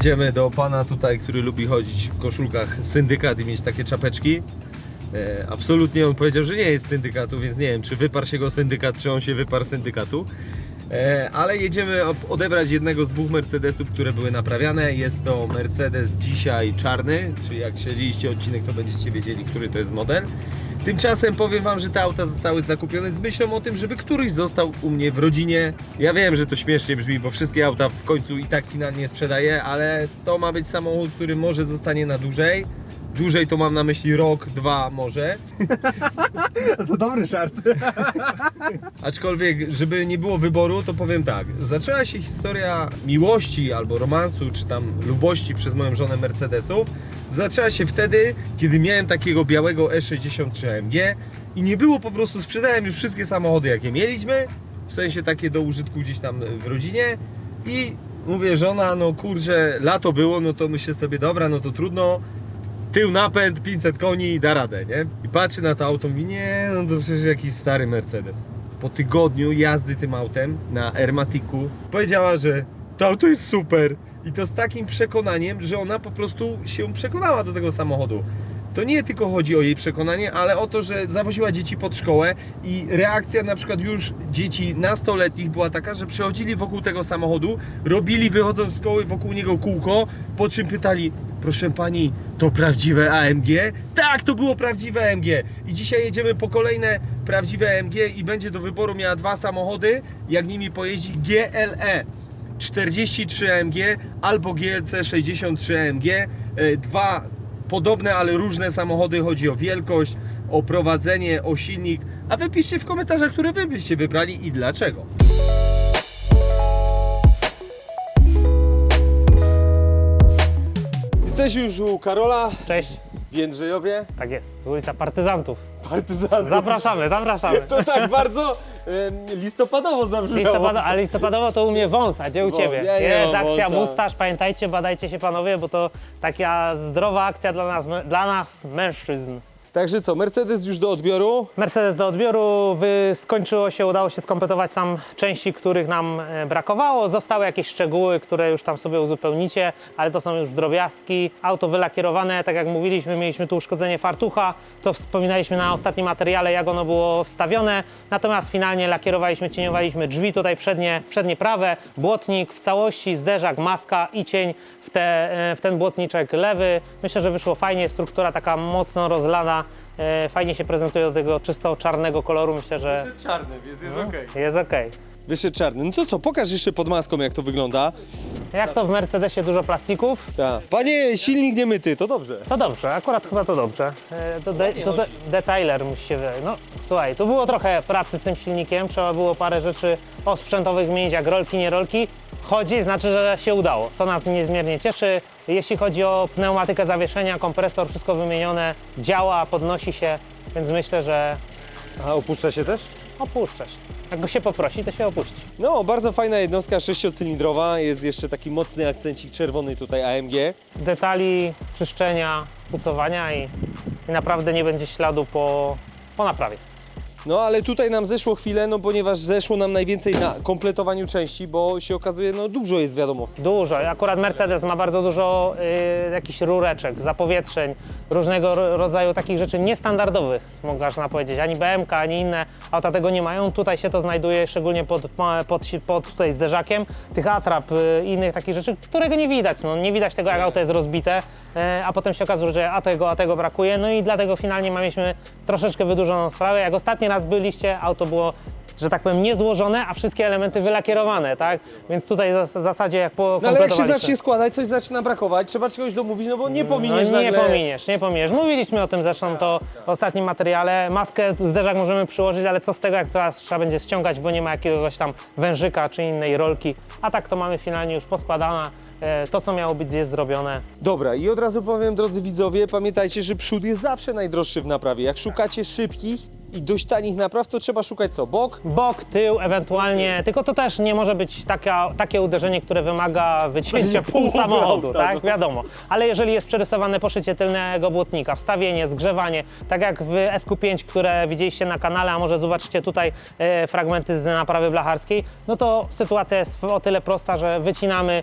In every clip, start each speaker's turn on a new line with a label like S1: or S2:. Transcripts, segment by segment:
S1: Jedziemy do pana tutaj, który lubi chodzić w koszulkach syndykat i mieć takie czapeczki. E, absolutnie on powiedział, że nie jest syndykatu, więc nie wiem, czy wyparł się go syndykat, czy on się wyparł syndykatu. E, ale jedziemy odebrać jednego z dwóch Mercedesów, które były naprawiane. Jest to Mercedes dzisiaj czarny, czyli jak śledziliście odcinek, to będziecie wiedzieli, który to jest model. Tymczasem powiem Wam, że te auta zostały zakupione z myślą o tym, żeby któryś został u mnie w rodzinie. Ja wiem, że to śmiesznie brzmi, bo wszystkie auta w końcu i tak finalnie sprzedaję, ale to ma być samochód, który może zostanie na dłużej. Dłużej to mam na myśli rok, dwa może.
S2: To dobry żart.
S1: Aczkolwiek, żeby nie było wyboru, to powiem tak. Zaczęła się historia miłości albo romansu, czy tam lubości przez moją żonę Mercedesów. Zaczęła się wtedy, kiedy miałem takiego białego E63 AMG i nie było po prostu, sprzedałem już wszystkie samochody, jakie mieliśmy, w sensie takie do użytku gdzieś tam w rodzinie i mówię, żona, no kurczę, lato było, no to myślę sobie, dobra, no to trudno, tył napęd, 500 koni, da radę, nie? I patrzy na to auto, mówi, nie, no to przecież jakiś stary Mercedes. Po tygodniu jazdy tym autem na Ermatiku powiedziała, że to auto jest super. I to z takim przekonaniem, że ona po prostu się przekonała do tego samochodu. To nie tylko chodzi o jej przekonanie, ale o to, że zawoziła dzieci pod szkołę i reakcja na przykład już dzieci nastoletnich była taka, że przechodzili wokół tego samochodu, robili wychodząc z szkoły wokół niego kółko, po czym pytali, proszę pani, to prawdziwe AMG? Tak, to było prawdziwe AMG. I dzisiaj jedziemy po kolejne prawdziwe AMG i będzie do wyboru miała dwa samochody, jak nimi pojeździ GLE. 43 AMG albo GLC 63 AMG. Dwa podobne, ale różne samochody. Chodzi o wielkość, o prowadzenie, o silnik. A wy piszcie w komentarzach, które wy byście wybrali i dlaczego. Jesteśmy już u Karola
S3: Cześć,
S1: w Jędrzejowie.
S3: tak jest, ulica Partyzantów.
S1: Partyzantów.
S3: Zapraszamy, zapraszamy.
S1: To tak bardzo em, listopadowo zabrzmiało.
S3: Ale listopadowo to u mnie wąs, a gdzie u Ciebie?
S1: ja nie
S3: jest akcja
S1: wąsa.
S3: Mustaż, pamiętajcie, badajcie się panowie, bo to taka zdrowa akcja dla nas, dla nas mężczyzn.
S1: Także co, Mercedes już do odbioru.
S3: Mercedes do odbioru skończyło się, udało się skompletować tam części, których nam e, brakowało. Zostały jakieś szczegóły, które już tam sobie uzupełnicie, ale to są już drobiazgi. Auto wylakierowane, tak jak mówiliśmy, mieliśmy tu uszkodzenie fartucha, co wspominaliśmy na ostatnim materiale, jak ono było wstawione. Natomiast finalnie lakierowaliśmy, cieniowaliśmy drzwi tutaj przednie, przednie prawe, błotnik w całości, zderzak, maska i cień w, te, e, w ten błotniczek lewy. Myślę, że wyszło fajnie, struktura taka mocno rozlana. E, Fajnie się prezentuje do tego czysto czarnego koloru. Myślę, że
S1: czarny, więc jest okej.
S3: jest ok.
S1: Wyszedł czarny. No to co, pokaż jeszcze pod maską, jak to wygląda.
S3: Jak to w Mercedesie dużo plastików,
S1: Tak. Panie, silnik nie myty, to dobrze.
S3: to dobrze, akurat chyba to dobrze. E, To, de, to de, detailer musi się wydać. No słuchaj, tu było trochę pracy z tym silnikiem, trzeba było parę rzeczy osprzętowych zmienić, jak rolki, nie rolki. Chodzi, znaczy, że się udało. To nas niezmiernie cieszy. Jeśli chodzi o pneumatykę zawieszenia, kompresor, wszystko wymienione, działa, podnosi się, więc myślę, że
S1: A opuszcza się też?
S3: opuszcza się. Jak go się poprosi, to się opuści.
S1: No, bardzo fajna jednostka sześciocylindrowa. Jest jeszcze taki mocny akcencik czerwony tutaj AMG.
S3: detali, czyszczenia, pucowania i, i naprawdę nie będzie śladu po, po naprawie.
S1: No, ale tutaj nam zeszło chwilę, no ponieważ zeszło nam najwięcej na kompletowaniu części, bo się okazuje, no dużo jest wiadomo.
S3: Dużo. Akurat Mercedes ma bardzo dużo y, jakichś rureczek, zapowietrzeń, różnego ro- rodzaju takich rzeczy niestandardowych, można powiedzieć. Ani BMK, ani inne auta tego nie mają. Tutaj się to znajduje, szczególnie pod, pod, pod tutaj zderzakiem, tych atrap, y, innych takich rzeczy, którego nie widać. No, nie widać tego, jak auto jest rozbite, y, a potem się okazuje, że a tego, a tego brakuje. No i dlatego finalnie mieliśmy troszeczkę wydłużoną sprawę. Jak ostatni raz byliście, auto było że tak powiem, niezłożone, a wszystkie elementy wylakierowane, tak? Więc tutaj w zasadzie jak po
S1: No ale jak się zacznie składać, coś zaczyna brakować, trzeba czegoś domówić, no bo nie pominiesz
S3: no, nie
S1: nagle...
S3: pominiesz, nie pominiesz. Mówiliśmy o tym zresztą to w ostatnim materiale. Maskę zderzak możemy przyłożyć, ale co z tego, jak teraz trzeba będzie ściągać, bo nie ma jakiegoś tam wężyka czy innej rolki. A tak to mamy finalnie już poskładane. E, To, co miało być, jest zrobione.
S1: Dobra, i od razu powiem, drodzy widzowie, pamiętajcie, że przód jest zawsze najdroższy w naprawie. Jak szukacie szybkich i dość tanich napraw, to trzeba szukać co? Bok?
S3: Bok, tył, ewentualnie, tylko to też nie może być taka, takie uderzenie, które wymaga wycięcia pół samochodu,
S1: auta,
S3: tak?
S1: no.
S3: Wiadomo. Ale jeżeli jest przerysowane poszycie tylnego błotnika, wstawienie, zgrzewanie, tak jak w SQ5, które widzieliście na kanale, a może zobaczycie tutaj e, fragmenty z naprawy blacharskiej, no to sytuacja jest o tyle prosta, że wycinamy,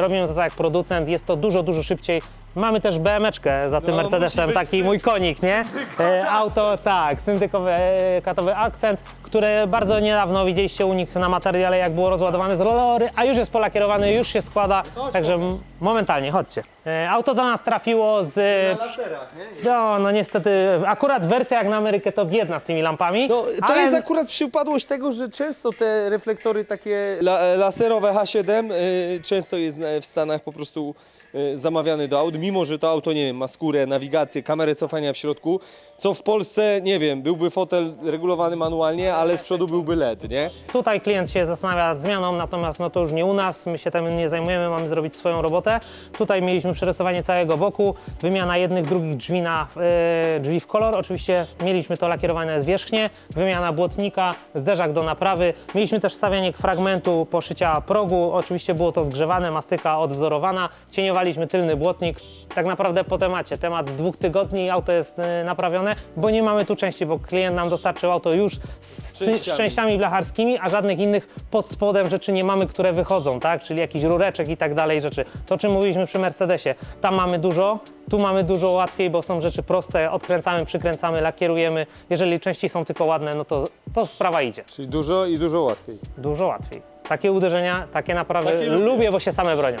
S3: robimy to tak jak producent, jest to dużo, dużo szybciej. Mamy też BM-eczkę za tym
S1: No,
S3: Mercedesem, taki mój konik, nie? E, auto, tak, syndykowy e, katowy akcent, które bardzo niedawno widzieliście u nich na materiale, jak było rozładowane z rolory, a już jest polakierowany, już się składa, także momentalnie, chodźcie. E, auto do nas trafiło z...
S1: laserach, nie?
S3: No, no niestety, akurat wersja jak na Amerykę to biedna z tymi lampami.
S1: No, to
S3: ale-
S1: jest akurat przypadłość tego, że często te reflektory takie la, laserowe H7 y, często jest na- w Stanach po prostu y, zamawiany do aut, mimo że to auto, nie wiem, ma skórę, nawigację, kamerę cofania w środku, co w Polsce, nie wiem, byłby fotel regulowany manualnie, ale z przodu byłby LED, nie?
S3: Tutaj klient się zastanawia nad zmianą, natomiast no to już nie u nas, my się tym nie zajmujemy, mamy zrobić swoją robotę. Tutaj mieliśmy przerysowanie całego boku, wymiana jednych, drugich drzwi na e, drzwi w kolor. Oczywiście mieliśmy to lakierowane zwierzchnie, wymiana błotnika, zderzak do naprawy. Mieliśmy też wstawianie fragmentu poszycia progu, oczywiście było to zgrzewane, mastyka odwzorowana, cieniowaliśmy tylny błotnik. Tak naprawdę po temacie, temat dwóch tygodni, auto jest e, naprawione, bo nie mamy tu części, bo klient nam dostarczył auto już z, z
S1: częściami.
S3: częściami blacharskimi, a żadnych innych pod spodem rzeczy nie mamy, które wychodzą, tak? Czyli jakiś rureczek i tak dalej rzeczy. To, o czym mówiliśmy przy Mercedesie. Tam mamy dużo, tu mamy dużo łatwiej, bo są rzeczy proste, odkręcamy, przykręcamy, lakierujemy. Jeżeli części są tylko ładne, no to, to sprawa idzie.
S1: Czyli dużo i dużo łatwiej.
S3: Dużo łatwiej. Takie uderzenia, takie naprawy
S1: Takie lubię.
S3: lubię, bo się same bronią.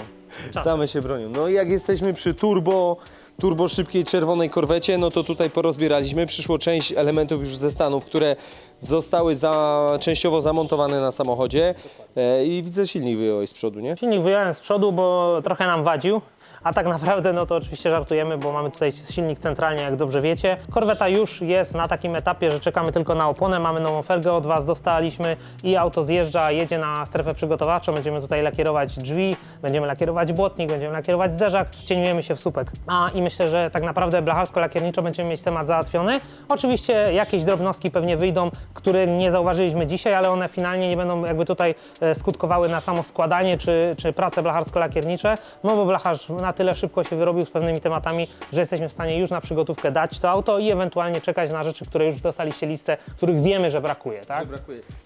S1: Same się bronią. No i jak jesteśmy przy turbo, turbo szybkiej czerwonej korwecie, no to tutaj porozbieraliśmy. Przyszło część elementów już ze Stanów, które zostały za, częściowo zamontowane na samochodzie. E, I widzę silnik wyjąłeś z przodu, nie?
S3: Silnik wyjąłem z przodu, bo trochę nam wadził. A tak naprawdę, no to oczywiście żartujemy, bo mamy tutaj silnik centralnie, jak dobrze wiecie. Korweta już jest na takim etapie, że czekamy tylko na oponę. Mamy nową felgę od Was, dostaliśmy i auto zjeżdża, jedzie na strefę przygotowawczą. Będziemy tutaj lakierować drzwi, będziemy lakierować błotnik, będziemy lakierować zderzak, cieniujemy się w słupek. A i myślę, że tak naprawdę blacharsko-lakierniczo będziemy mieć temat załatwiony. Oczywiście jakieś drobnostki pewnie wyjdą, których nie zauważyliśmy dzisiaj, ale one finalnie nie będą jakby tutaj e, skutkowały na samo składanie czy, czy prace blacharsko-lakiernicze, no bo blacharz na tyle szybko się wyrobił z pewnymi tematami, że jesteśmy w stanie już na przygotówkę dać to auto i ewentualnie czekać na rzeczy, które już dostaliście listę, których wiemy, że brakuje, tak?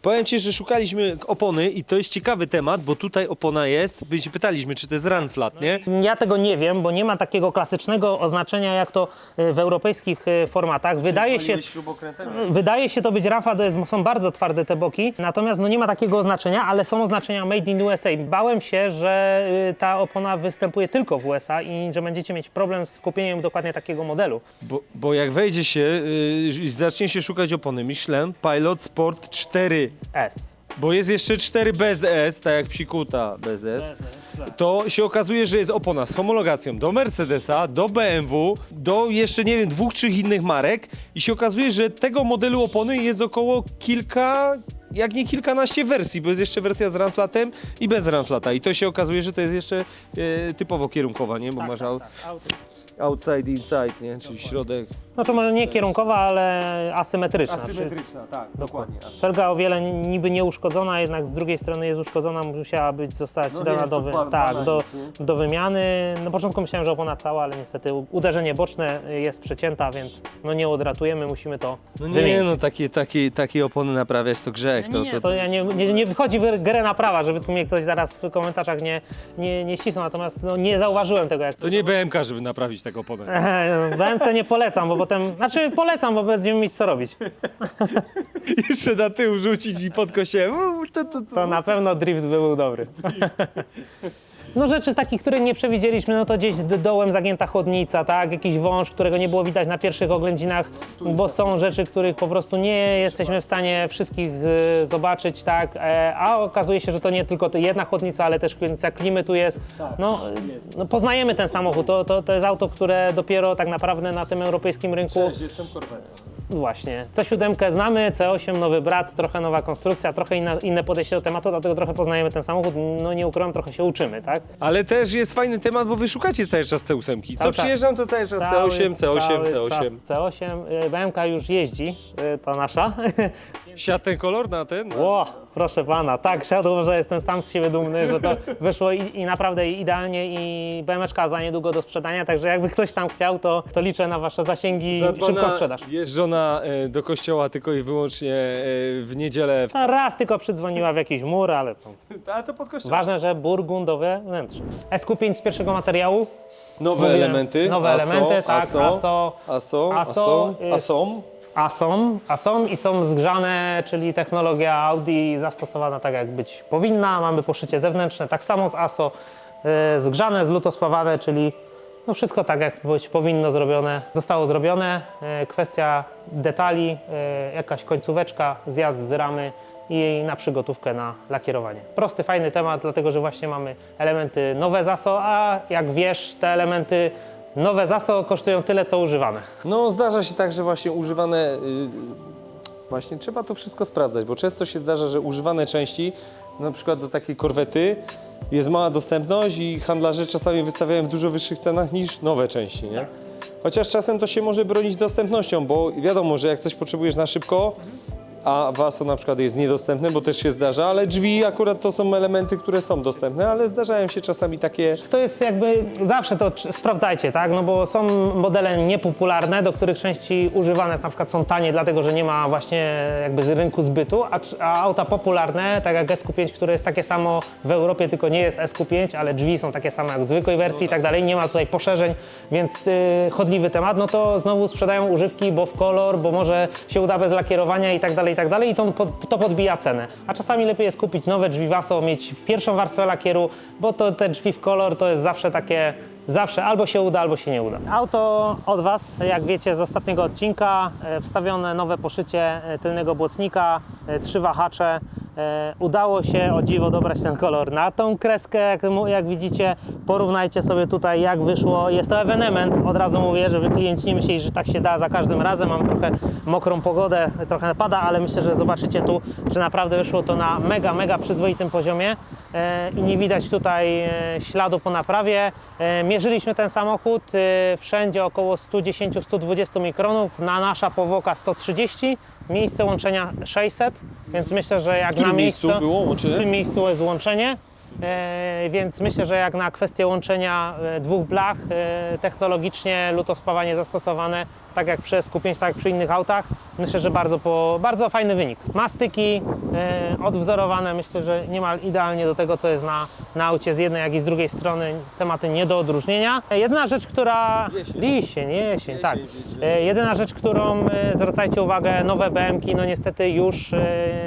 S1: Powiem Ci, że szukaliśmy opony i to jest ciekawy temat, bo tutaj opona jest. My się pytaliśmy, czy to jest run flat, nie?
S3: Ja tego nie wiem, bo nie ma takiego klasycznego oznaczenia jak to e, w europejskich e, formatach. Wydaje się, Wydaje się to być rafa, to jest, są bardzo twarde te boki, natomiast no nie ma takiego oznaczenia, ale są oznaczenia Made in USA. Bałem się, że y, ta opona występuje tylko w USA i że będziecie mieć problem z kupieniem dokładnie takiego modelu.
S1: Bo, bo jak wejdzie się yy, i zacznie się szukać opony Michelin Pilot Sport 4,
S3: S.
S1: bo jest jeszcze 4 bez S, tak jak psikuta bez S, to się okazuje, że jest opona z homologacją do Mercedesa, do BMW, do jeszcze nie wiem, dwóch, trzech innych marek. I się okazuje, że tego modelu opony jest około kilka, jak nie kilkanaście wersji, bo jest jeszcze wersja z runflatem i bez runflata. I to się okazuje, że to jest jeszcze e, typowo kierunkowa, nie? Bo masz out, outside, inside, nie? Czyli środek.
S3: Znaczy może nie kierunkowa, ale asymetryczna.
S1: tak, dokładnie.
S3: Felga o wiele ni- niby nieuszkodzona, jednak z drugiej strony jest uszkodzona, musiała być zostać
S1: No nie
S3: dana
S1: jest
S3: do, wy- tak,
S1: banalnie,
S3: do,
S1: nie?
S3: do wymiany. Na początku myślałem, że opona cała, ale niestety u- uderzenie boczne jest przecięta, więc no nie odratujemy, musimy to
S1: No nie,
S3: wymienić.
S1: no takie, takie, takie opony naprawiać to grzech. To,
S3: Nie,
S1: to,
S3: to ja nie, nie, nie wychodzi w grę na prawa, żeby tu mnie ktoś zaraz w komentarzach nie, nie, nie ścisnął, natomiast no, nie zauważyłem tego, jak
S1: to nie BMK, żeby naprawić taką oponę.
S3: BMC nie polecam, bo potem, znaczy polecam, bo będziemy mieć co robić.
S1: Jeszcze na tył rzucić i pod kościołem. Uuu, to, to, to.
S3: To na pewno drift by był dobry. No rzeczy z takich, których nie przewidzieliśmy, no to gdzieś dołem zagięta chodnica, tak? Jakiś wąż, którego nie było widać na pierwszych oględzinach, bo są rzeczy, których po prostu nie jesteśmy w stanie wszystkich y, zobaczyć, tak? E, a okazuje się, że to nie tylko jedna chodnica, ale też chodnica klimy tu jest. No, y, no poznajemy ten samochód, to, to, to jest auto, które dopiero tak naprawdę na tym europejskim rynku
S1: jestem korwetem.
S3: Właśnie. C7 znamy, C8 nowy brat, trochę nowa konstrukcja, trochę inna, inne podejście do tematu, dlatego trochę poznajemy ten samochód. No nie ukrywam, trochę się uczymy, tak?
S1: Ale też jest fajny temat, bo wy szukacie cały czas C8. Co
S3: Cały czas.
S1: przyjeżdżam, to cały czas
S3: Cały-
S1: C8, C8,
S3: cały
S1: C8.
S3: czas C8. Y, BMK już jeździ, y, ta nasza.
S1: Siadł ten kolor na ten?
S3: Ło, proszę pana, tak, siadło, że jestem sam z siebie dumny, że to wyszło i, i naprawdę idealnie i BMeczka za niedługo do sprzedania, także jakby ktoś tam chciał, to, to liczę na wasze zasięgi i szybko sprzedaż.
S1: jeżdżona e, do kościoła tylko i wyłącznie e, w niedzielę. W...
S3: No, Raz tylko przydzwoniła w jakiś mur, ale to
S1: A to pod kościołem.
S3: ważne, że burgundowe wnętrze. SQ5 z pierwszego materiału.
S1: Nowe
S3: Mówiłem,
S1: elementy.
S3: Nowe
S1: ASO,
S3: elementy, tak,
S1: ASO,
S3: ASO,
S1: ASO,
S3: ASO,
S1: ASO,
S3: jest-
S1: ASOM.
S3: A są, a są i są zgrzane, czyli technologia Audi zastosowana tak jak być powinna. Mamy poszycie zewnętrzne, tak samo z ASO, y, zgrzane, zlutospawane, czyli no wszystko tak jak być powinno zrobione, zostało zrobione. Y, kwestia detali, y, jakaś końcóweczka, zjazd z ramy i na przygotówkę na lakierowanie. Prosty, fajny temat, dlatego że właśnie mamy elementy nowe z ASO, a jak wiesz, te elementy nowe z ASO kosztują tyle, co używane.
S1: No zdarza się tak, że właśnie używane... y, Właśnie trzeba to wszystko sprawdzać, bo często się zdarza, że używane części, na przykład do takiej korwety, jest mała dostępność i handlarze czasami wystawiają w dużo wyższych cenach niż nowe części, nie? Chociaż czasem to się może bronić dostępnością, bo wiadomo, że jak coś potrzebujesz na szybko, a Waso na przykład jest niedostępne, bo też się zdarza, ale drzwi akurat to są elementy, które są dostępne, ale zdarzają się czasami takie
S3: To jest jakby zawsze to sprawdzajcie, tak? No bo są modele niepopularne, do których części używane na przykład są tanie, dlatego że nie ma właśnie jakby z rynku zbytu, a, a auta popularne, tak jak SQ5, które jest takie samo w Europie, tylko nie jest SQ5, ale drzwi są takie same jak w zwykłej wersji i tak dalej, nie ma tutaj poszerzeń, więc y, chodliwy temat, no to znowu sprzedają używki, bo w kolor, bo może się uda bez lakierowania i tak dalej, i tak dalej i to, to podbija cenę. A czasami lepiej jest kupić nowe drzwi Vaso, mieć pierwszą warstwę lakieru, bo to te drzwi w kolor to jest zawsze takie, zawsze albo się uda, albo się nie uda. Auto od Was, jak wiecie z ostatniego odcinka, e, wstawione nowe poszycie e, tylnego błotnika, e, trzy wahacze. E, Udało się o dziwo dobrać ten kolor na tą kreskę, jak, jak widzicie. Porównajcie sobie tutaj, jak wyszło. Jest to ewenement, od razu mówię, żeby klienci nie myśleli, że tak się da za każdym razem. Mam trochę mokrą pogodę, trochę pada, ale myślę, że zobaczycie tu, że naprawdę wyszło to na mega, mega przyzwoitym poziomie i nie widać tutaj e, śladu po naprawie. E, Mierzyliśmy ten samochód e, wszędzie około 110-120 mikronów, na nasza powłoka 130, miejsce łączenia 600, więc myślę, że jak
S1: którym
S3: na
S1: miejscu
S3: miejsce,
S1: było łączenie?
S3: w tym miejscu jest łączenie. E, więc myślę, że jak na kwestię łączenia e, dwóch blach, e, technologicznie lutospawanie zastosowane, tak jak przy SQ5, tak jak przy innych autach, myślę, że bardzo, po, bardzo fajny wynik. Mastyki odwzorowane, myślę, że niemal idealnie do tego, co jest na, na aucie z jednej, jak i z drugiej strony, tematy nie do odróżnienia. Jedyna rzecz, która...
S1: Jesień.
S3: Jesień, jesień, tak. Jedyna rzecz, którą zwracajcie uwagę, nowe BMki, no niestety już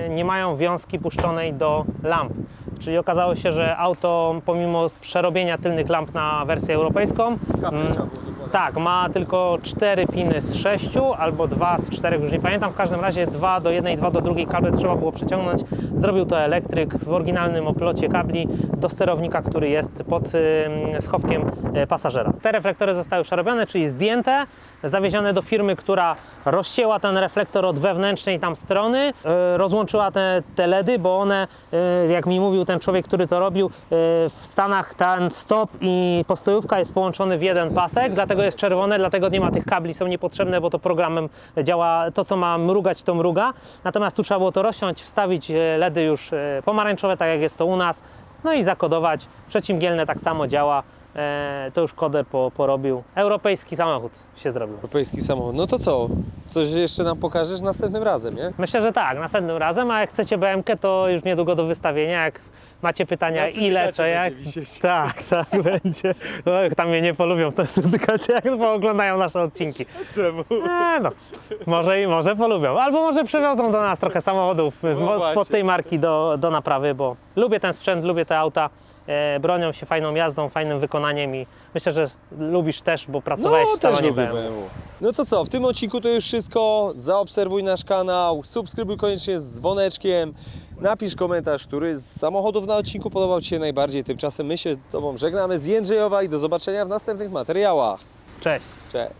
S3: nie mają wiązki puszczonej do lamp. Czyli okazało się, że auto pomimo przerobienia tylnych lamp na wersję europejską, mm, tak, ma tylko 4 piny z 6 albo 2 z 4, już nie pamiętam. W każdym razie 2 do jednej, 2 do drugiej kable trzeba było przeciągnąć. Zrobił to elektryk w oryginalnym oplocie kabli do sterownika, który jest pod schowkiem e, pasażera. Te reflektory zostały przerobione, czyli zdjęte, zawiezione do firmy, która rozcięła ten reflektor od wewnętrznej tam strony, e, rozłączyła te, te LEDy, bo one, e, jak mi mówił ten człowiek, który to robił, w Stanach ten stop i postojówka jest połączony w jeden pasek, dlatego jest czerwone, dlatego nie ma tych kabli, są niepotrzebne, bo to programem działa, to co ma mrugać, to mruga. Natomiast tu trzeba było to rozciąć, wstawić e, LEDy już e, pomarańczowe, tak jak jest to u nas, no i zakodować. Przecimgielne tak samo działa, e, to już koder po, porobił. Europejski samochód się zrobił.
S1: Europejski samochód. No to co? Coś jeszcze nam pokażesz następnym razem, nie?
S3: Myślę, że tak, następnym razem, a jak chcecie BMK, to już niedługo do wystawienia, jak macie pytania
S1: Na
S3: ile,
S1: syndykacie
S3: co jak.
S1: będzie wisieć.
S3: Tak, tak będzie. No, tam mnie nie polubią na syndykacie, jak pooglądają nasze odcinki.
S1: Czemu?
S3: E, no, może i może polubią. Albo może przywiozą do nas trochę samochodów z,
S1: No
S3: mo-
S1: właśnie.
S3: spod tej marki do, do naprawy, bo lubię ten sprzęt, lubię te auta. E, bronią się fajną jazdą, fajnym wykonaniem i myślę, że lubisz też, bo pracowałeś
S1: No
S3: w
S1: też lubię
S3: BMW.
S1: BMW. No to co, w tym odcinku to już wszystko. Zaobserwuj nasz kanał, subskrybuj koniecznie z dzwoneczkiem. Napisz komentarz, który z samochodów na odcinku podobał Ci się najbardziej. Tymczasem my się z Tobą żegnamy z Jędrzejowa i do zobaczenia w następnych materiałach.
S3: Cześć.
S1: Cześć.